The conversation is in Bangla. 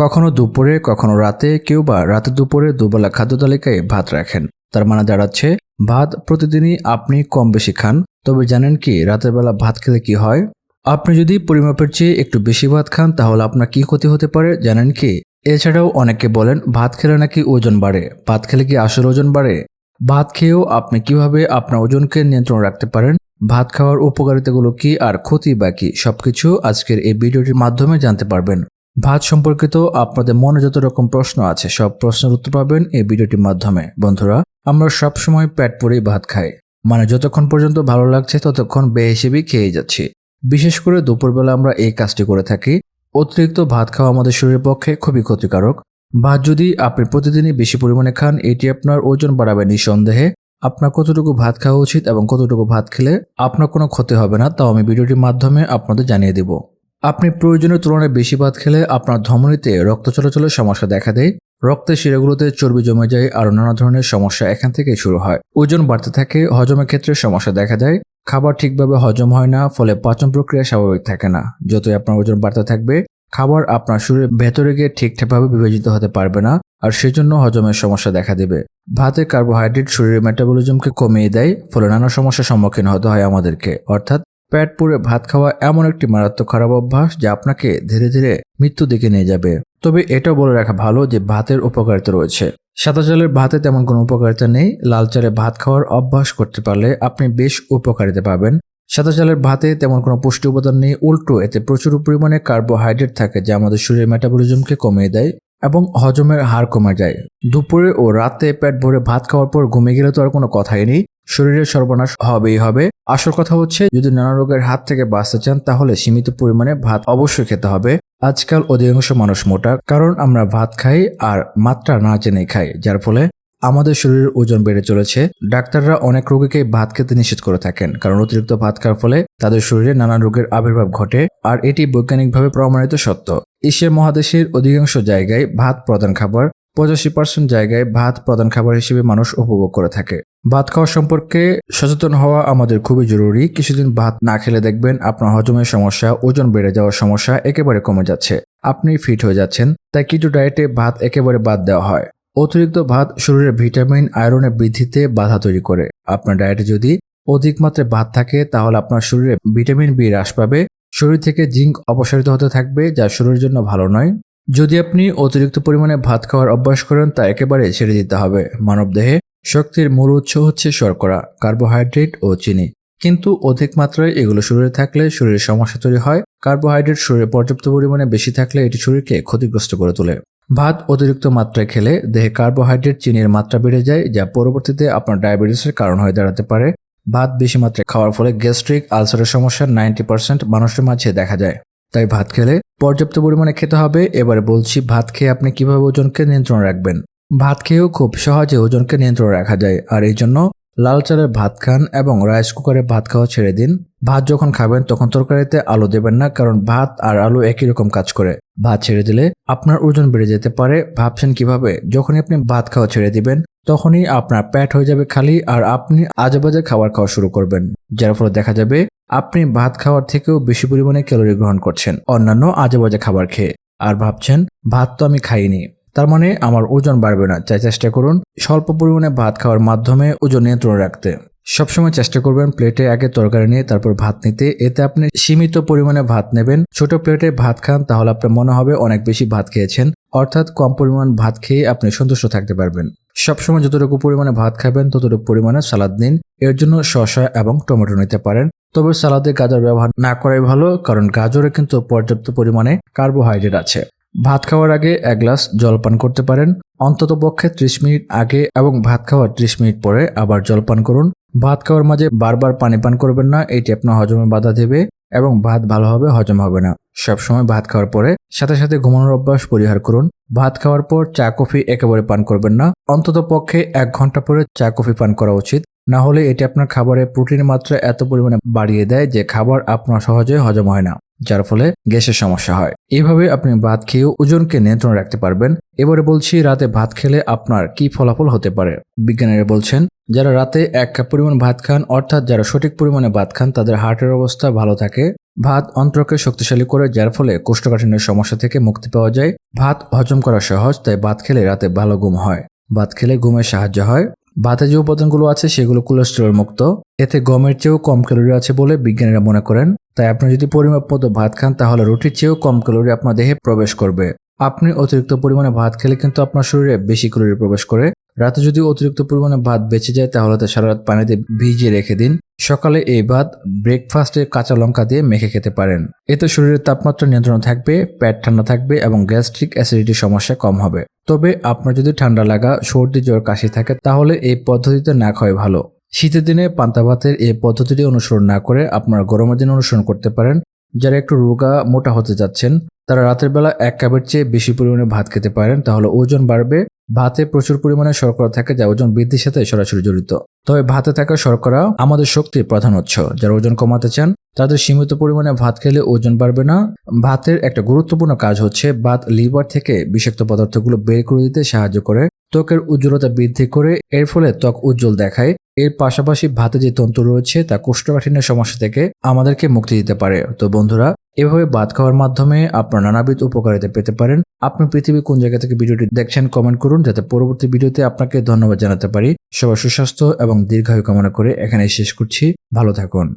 কখনো দুপুরে, কখনো রাতে কেউ বা রাতে দুপুরে দুবেলা খাদ্য তালিকায় ভাত রাখেন। তার মানে দাঁড়াচ্ছে, ভাত প্রতিদিনই আপনি কম বেশি খান। তবে জানেন কি, রাতের বেলা ভাত খেলে কি হয়? আপনি যদি পরিমাপের চেয়ে একটু বেশি ভাত খান, তাহলে আপনার কি ক্ষতি হতে পারে? জানেন কি? এছাড়াও অনেকে বলেন, ভাত খেলে নাকি ওজন বাড়ে? ভাত খেলে কি আসল ওজন বাড়ে? ভাত খেয়েও আপনি কীভাবে আপনার ওজনকে নিয়ন্ত্রণ রাখতে পারেন? ভাত খাওয়ার উপকারিতাগুলো কি আর ক্ষতি বা কি? সবকিছু আজকের এই ভিডিওটির মাধ্যমে জানতে পারবেন। ভাত সম্পর্কিত আপনাদের মনে যত রকম প্রশ্ন আছে, সব প্রশ্নের উত্তর পাবেন এই ভিডিওটির মাধ্যমে। বন্ধুরা, আমরা সবসময় পেট পরেই ভাত খাই। মানে যতক্ষণ পর্যন্ত ভালো লাগছে, ততক্ষণ বেহিসেবেই খেয়ে যাচ্ছি। বিশেষ করে দুপুরবেলা আমরা এই কাজটি করে থাকি। অতিরিক্ত ভাত খাওয়া আমাদের শরীরের পক্ষে খুবই ক্ষতিকারক। ভাত যদি আপনি প্রতিদিনই বেশি পরিমাণে খান, এটি আপনার ওজন বাড়াবে নিঃসন্দেহে। আপনার কতটুকু ভাত খাওয়া উচিত এবং কতটুকু ভাত খেলে আপনার কোনো ক্ষতি হবে না, তাও আমি ভিডিওটির মাধ্যমে আপনাদের জানিয়ে দেব। আপনি প্রয়োজনের তুলনায় বেশি ভাত খেলে আপনার ধমনীতে রক্ত চলাচলের সমস্যা দেখা দেয়। রক্তের শিরাগুলোতে চর্বি জমে যায় আরও নানা ধরনের সমস্যা এখান থেকেই শুরু হয়। ওজন বাড়তে থাকে, হজমের ক্ষেত্রে সমস্যা দেখা দেয়। খাবার ঠিকভাবে হজম হয় না, ফলে পাচন প্রক্রিয়া স্বাভাবিক থাকে না। যতই আপনার ওজন বাড়তে থাকবে, খাবার আপনার শরীরের ভেতরে গিয়ে ঠিকঠাকভাবে বিভাজিত হতে পারবে না আর সেজন্য হজমের সমস্যা দেখা দেবে। ভাতে কার্বোহাইড্রেট শরীরের মেটাবলিজমকে কমিয়ে দেয়, ফলে নানা সমস্যার সম্মুখীন হতে হয় আমাদেরকে। অর্থাৎ পেট পুরে ভাত খাওয়া এমন একটি মারাত্মক খারাপ অভ্যাস যা আপনাকে ধীরে ধীরে মৃত্যু দিকে নিয়ে যাবে। তবে এটাও বলে রাখা ভালো যে ভাতের উপকারিতা রয়েছে। সাদা চালের ভাতে তেমন কোনো উপকারিতা নেই। লাল চালে ভাত খাওয়ার অভ্যাস করতে পারলে আপনি বেশ উপকারিতা পাবেন। সাদা চালের ভাতে তেমন কোনো পুষ্টি উপাদান নেই। উল্টো, এতে প্রচুর পরিমাণে কার্বোহাইড্রেট থাকে যা আমাদের শরীরের মেটাবলিজমকে কমিয়ে দেয় এবং হজমের হার কমে যায়। দুপুরে ও রাতে পেট ভরে ভাত খাওয়ার পর ঘুমিয়ে গেলে তো আর কোনো কথাই নেই। শরীরের সর্বনাশ হবেই হবে। আসল কথা হচ্ছে, যদি নানা রোগের হাত থেকে বাঁচতে চান, তাহলে সীমিত পরিমাণে ভাত অবশ্যই খেতে হবে। আজকাল অধিকাংশ মানুষ মোটা, কারণ আমরা ভাত খাই আর মাত্রা না জেনে খাই, যার ফলে আমাদের শরীরের ওজন বেড়ে চলেছে। ডাক্তাররা অনেক রোগীকে ভাত খেতে নিষেধ করে থাকেন, কারণ অতিরিক্ত ভাত খাওয়ার ফলে তাদের শরীরে নানা রোগের আবির্ভাব ঘটে, আর এটি বৈজ্ঞানিকভাবে প্রমাণিত সত্য। এশিয়া মহাদেশের অধিকাংশ জায়গায় ভাত প্রধান খাবার, পঁচাশি পার্সেন্ট জায়গায় ভাত প্রধান খাবার হিসেবে মানুষ উপভোগ করে থাকে। ভাত খাওয়া সম্পর্কে সচেতন হওয়া আমাদের খুবই জরুরি। কিছুদিন ভাত না খেলে দেখবেন আপনার হজমের সমস্যা, ওজন বেড়ে যাওয়ার সমস্যা একেবারে কমে যাচ্ছে। আপনি ফিট হয়ে যাচ্ছেন, তাই কিটো ডায়েটে ভাত একেবারে বাদ দেওয়া হয়। অতিরিক্ত ভাত শরীরে ভিটামিন আয়রনের বৃদ্ধিতে বাধা তৈরি করে। আপনার ডায়েটে যদি অধিক মাত্রায় ভাত থাকে, তাহলে আপনার শরীরে ভিটামিন বি হ্রাস পাবে। শরীর থেকে জিঙ্ক অপসারিত হতে থাকবে, যা শরীরের জন্য ভালো নয়। যদি আপনি অতিরিক্ত পরিমাণে ভাত খাওয়ার অভ্যাস করেন, তা একেবারে ছেড়ে দিতে হবে। মানবদেহে শক্তির মূল উৎস হচ্ছে শর্করা, কার্বোহাইড্রেট ও চিনি। কিন্তু অধিক মাত্রায় এগুলো শরীরে থাকলে শরীরে সমস্যা তৈরি হয়। কার্বোহাইড্রেট শরীরে পর্যাপ্ত পরিমাণে বেশি থাকলে এটি শরীরকে ক্ষতিগ্রস্ত করে তোলে। ভাত অতিরিক্ত মাত্রায় খেলে দেহে কার্বোহাইড্রেট চিনির মাত্রা বেড়ে যায়, যা পরবর্তীতে আপনার ডায়াবেটিসের কারণ হয়ে দাঁড়াতে পারে। ভাত বেশি মাত্রায় খাওয়ার ফলে গ্যাস্ট্রিক আলসারের সমস্যা নাইনটি পার্সেন্ট মানুষের মাঝে দেখা যায়। তাই ভাত খেলে পর্যাপ্ত পরিমাণে খেতে হবে। এবারে বলছি, ভাত খেয়ে আপনি কীভাবে ওজনকে নিয়ন্ত্রণ রাখবেন? ভাত খেয়েও খুব সহজে ওজনকে নিয়ন্ত্রণ রাখা যায়। আর এই জন্য লাল চালের ভাত খান এবং রাইস কুকারে ভাত খাওয়া ছেড়ে দিন। ভাত যখন খাবেন, তখন তরকারিতে আলু দেবেন না, কারণ ভাত আর আলু একই রকম কাজ করে। ভাত ছেড়ে দিলে আপনার ওজন বেড়ে যেতে পারে। ভাবছেন কীভাবে? যখনই আপনি ভাত খাওয়া ছেড়ে দিবেন, তখনই আপনার প্যাট হয়ে যাবে খালি আর আপনি আজেবাজে খাবার খাওয়া শুরু করবেন। যার ফলে দেখা যাবে আপনি ভাত খাওয়ার থেকেও বেশি পরিমাণে ক্যালোরি গ্রহণ করছেন, অন্যান্য আজেবাজে খাবার খেয়ে। আর ভাবছেন, ভাত তো আমি খাইনি। তার মানে আমার ওজন বাড়বে না। তাই চেষ্টা করুন স্বল্প পরিমাণে ভাত খাওয়ার মাধ্যমে ওজন নিয়ন্ত্রণ রাখতে। সবসময় চেষ্টা করবেন প্লেটে আগে তরকারি নিয়ে তারপর ভাত নিতে। এতে আপনি সীমিত পরিমাণে ভাত নেবেন। ছোট প্লেটে ভাত খান তাহলে আপনার মনে হবে অনেক বেশি ভাত খেয়েছেন। অর্থাৎ কম পরিমাণ ভাত খেয়ে আপনি সন্তুষ্ট থাকতে পারবেন। সবসময় যতটুকু পরিমাণে ভাত খাবেন, ততটুকু পরিমাণে সালাদ নিন। এর জন্য শসা এবং টমেটো নিতে পারেন। তবে সালাদে গাজর ব্যবহার না করাই ভালো, কারণ গাজরে কিন্তু পর্যাপ্ত পরিমাণে কার্বোহাইড্রেট আছে। ভাত খাওয়ার আগে এক গ্লাস জল পান করতে পারেন। অন্তত পক্ষে ত্রিশ মিনিট আগে এবং ভাত খাওয়ার ত্রিশ মিনিট পরে আবার জল পান করুন। ভাত খাওয়ার মাঝে বারবার পানি পান করবেন না এটি আপনার হজমে বাধা দেবে এবং ভাত ভালোভাবে হজম হবে না। সবসময় ভাত খাওয়ার পরে সাথে সাথে ঘুমানোর অভ্যাস পরিহার করুন। ভাত খাওয়ার পর চা, কফি একেবারে পান করবেন না। অন্তত পক্ষে এক ঘণ্টা পরে চা, কফি পান করা উচিত। না হলে এটি আপনার খাবারে প্রোটিনের মাত্রা এত পরিমাণে বাড়িয়ে দেয় যে খাবার আপনার সহজে হজম হয় না। যার ফলে গ্যাসের সমস্যা হয়। এভাবে আপনি ভাত খেয়েও ওজনকে নিয়ন্ত্রণে রাখতে পারবেন। এবারে বলছি, রাতে ভাত খেলে আপনার কি ফলাফল হতে পারে? বিজ্ঞানীরা বলছেন, যারা রাতে এক কাপ পরিমাণ ভাত খান, অর্থাৎ যারা সঠিক পরিমাণে ভাত খান, তাদের হার্টের অবস্থা ভালো থাকে। ভাত অন্ত্রকে শক্তিশালী করে, যার ফলে কোষ্ঠকাঠিন্যের সমস্যা থেকে মুক্তি পাওয়া যায়। ভাত হজম করা সহজ, তাই ভাত খেলে রাতে ভালো ঘুম হয়। ভাত খেলে ঘুমের সাহায্য হয়। ভাতে যে উপাদানগুলো আছে সেগুলো কোলেস্টেরল মুক্ত। এতে গমের চেয়েও কম ক্যালোরি আছে বলে বিজ্ঞানীরা মনে করেন। তাই আপনি যদি পরিমাপ মতো ভাত খান তাহলে রুটির চেয়েও কম ক্যালোরি আপনার দেহে প্রবেশ করবে। আপনি অতিরিক্ত পরিমাণে ভাত খেলে কিন্তু আপনার শরীরে বেশি ক্যালোরি প্রবেশ করে। রাতে যদি অতিরিক্ত পরিমাণে ভাত বেঁচে যায় তাহলে তা সারা রাত পানিতে ভিজিয়ে রেখে দিন। সকালে এই ভাত ব্রেকফাস্টে কাঁচা লঙ্কা দিয়ে মেখে খেতে পারেন। এতে শরীরের তাপমাত্রা নিয়ন্ত্রণ থাকবে, পেট ঠান্ডা থাকবে এবং গ্যাস্ট্রিক অ্যাসিডিটির সমস্যা কম হবে। তবে আপনার যদি ঠান্ডা লাগা, সর্দি জ্বর, কাশি থাকে, তাহলে এই পদ্ধতিতে না খাওয়াই ভালো। শীতের দিনে পান্তা ভাতের এই পদ্ধতিটি অনুসরণ না করে আপনারা গরমের দিনে অনুসরণ করতে পারেন। যারা একটু রোগা, মোটা হতে যাচ্ছেন, তারা রাতের বেলা এক কাপের চেয়ে বেশি পরিমাণে ভাত খেতে পারেন, তাহলে ওজন বাড়বে ভাতে প্রচুর পরিমাণে শর্করা থাকে যা ওজন বৃদ্ধির সাথে সরাসরি জড়িত। তবে ভাতে থাকা শর্করা আমাদের শক্তির প্রধান উৎস, যারা ওজন কমাতে চান। তাদের সীমিত পরিমাণে ভাত খেলে ওজন বাড়বে না। ভাতের একটা গুরুত্বপূর্ণ কাজ হচ্ছে ভাত লিভার থেকে বিষাক্ত পদার্থগুলো বের করে দিতে সাহায্য করে। ত্বকের উজ্জ্বলতা বৃদ্ধি করে, এর ফলে ত্বক উজ্জ্বল দেখায়। এর পাশাপাশি ভাতে যে তন্তু রয়েছে, তা কোষ্ঠকাঠিন্যের সমস্যা থেকে আমাদেরকে মুক্তি দিতে পারে। তো বন্ধুরা, এভাবে ভাত খাওয়ার মাধ্যমে আপনার নানাবিধ উপকারিতা পেতে পারেন। আপনি পৃথিবীর কোন জায়গা থেকে ভিডিওটি দেখছেন কমেন্ট করুন যাতে পরবর্তী ভিডিওতে আপনাকে ধন্যবাদ জানাতে পারি। সবার সুস্বাস্থ্য এবং দীর্ঘায়ু কামনা করে এখানে শেষ করছি। ভালো থাকুন।